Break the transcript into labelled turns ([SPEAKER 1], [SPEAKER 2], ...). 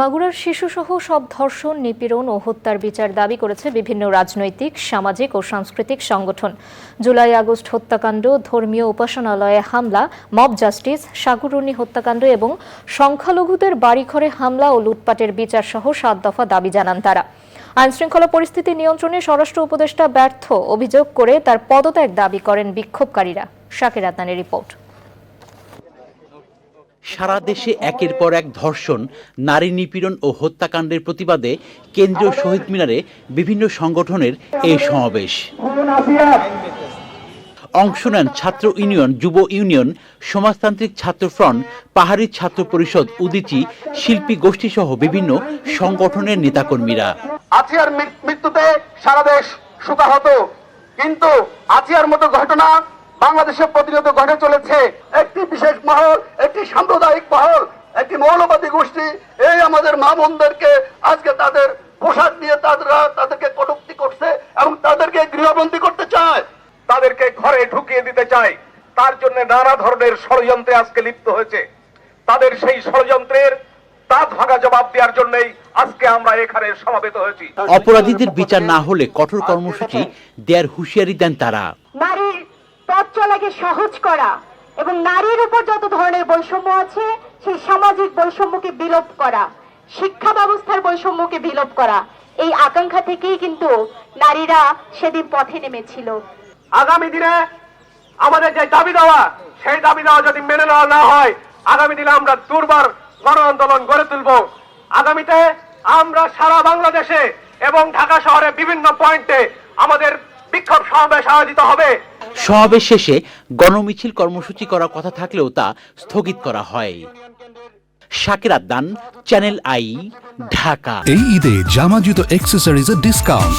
[SPEAKER 1] মাগুরার শিশুসহ সব ধর্ষণ, নিপীড়ন ও হত্যার বিচার দাবি করেছে বিভিন্ন রাজনৈতিক, সামাজিক ও সাংস্কৃতিক সংগঠন। জুলাই, আগস্ট হত্যাকাণ্ড, ধর্মীয় উপাসনালয়ে হামলা, মব জাস্টিস সাগরুণী হত্যাকাণ্ড এবং সংখ্যালঘুদের বাড়িঘরে হামলা ও লুটপাটের বিচার সহ সাত দফা দাবি জানান তারা। আইনশৃঙ্খলা পরিস্থিতি নিয়ন্ত্রণে স্বরাষ্ট্র উপদেষ্টা ব্যর্থ অভিযোগ করে তার পদত্যাগ দাবি করেন বিক্ষোভকারীরা। শাকির আদনানের রিপোর্ট।
[SPEAKER 2] সারা দেশে একের পর এক ধর্ষণ, নারী নিপীড়ন ও হত্যাকাণ্ডের প্রতিবাদে কেন্দ্রীয় শহীদ মিনারে বিভিন্ন সংগঠনের এই সমাবেশ। অংশ নেন ছাত্র ইউনিয়ন, যুব ইউনিয়ন, সমাজতান্ত্রিক ছাত্র ফ্রন্ট, পাহাড়ি ছাত্র পরিষদ, উদিচি, শিল্পী গোষ্ঠী সহ বিভিন্ন সংগঠনের নেতাকর্মীরা।
[SPEAKER 3] আছিয়ার মৃত্যুতে সারা দেশ শোকাহত। কিন্তু আছিয়ার মতো ঘটনা বাংলাদেশে প্রতিনিয়ত ঘটে চলেছে একটি বিশেষ মহল একটি সাম্প্রদায়িক মহল একটি মৌলবাদী গোষ্ঠী। এই আমাদের মা বোনদেরকে আজকে তাদের পোশাক দিয়ে তারা তাদেরকে কটুক্তি করছে এবং তাদেরকে গৃহবন্দী করতে চায়। তাদেরকে ঘরে ঢুকিয়ে দিতে চায়। তার জন্য নানা ধরনের ষড়যন্ত্রে আজকে লিপ্ত হয়েছে। তাদের সেই ষড়যন্ত্রের দাঁত ভাঙা জবাব দেওয়ার জন্যই আজকে আমরা এখানে সমাবেত হয়েছি।
[SPEAKER 2] অপরাধীদের বিচার না হলে কঠোর কর্মসূচি দেয়ার হুঁশিয়ারি দেন তারা।
[SPEAKER 4] চলাকে সহজ করা এবং নারীর উপর যত ধরনের বৈষম্য আছে, সেই সামাজিক বৈষম্যকে বিলোপ করা, শিক্ষা ব্যবস্থার বৈষম্যকে বিলোপ করা, এই আকাঙ্ক্ষা থেকেই কিন্তু নারীরা সেদিন পথে নেমেছিল।
[SPEAKER 3] আগামী দিনে আমাদের যে দাবি দেওয়া, সেই দাবি দেওয়া যদি মেনে নেওয়া না হয়, আগামী দিনে আমরা দুর্বার গণ আন্দোলন গড়ে তুলব। আগামীতে আমরা সারা বাংলাদেশে এবং ঢাকা শহরে বিভিন্ন পয়েন্টে আমাদের বিক্ষোভ সমাবেশ আয়োজিত হবে।
[SPEAKER 2] সমাবেশ শেষে গণমিছিল কর্মসূচি করার কথা থাকলেও তা স্থগিত করা হয়। শাকির আদান চ্যানেল আই ঢাকা।
[SPEAKER 5] এই ঈদে জামা জুতো অ্যাক্সেসরিজের ডিসকাউন্ট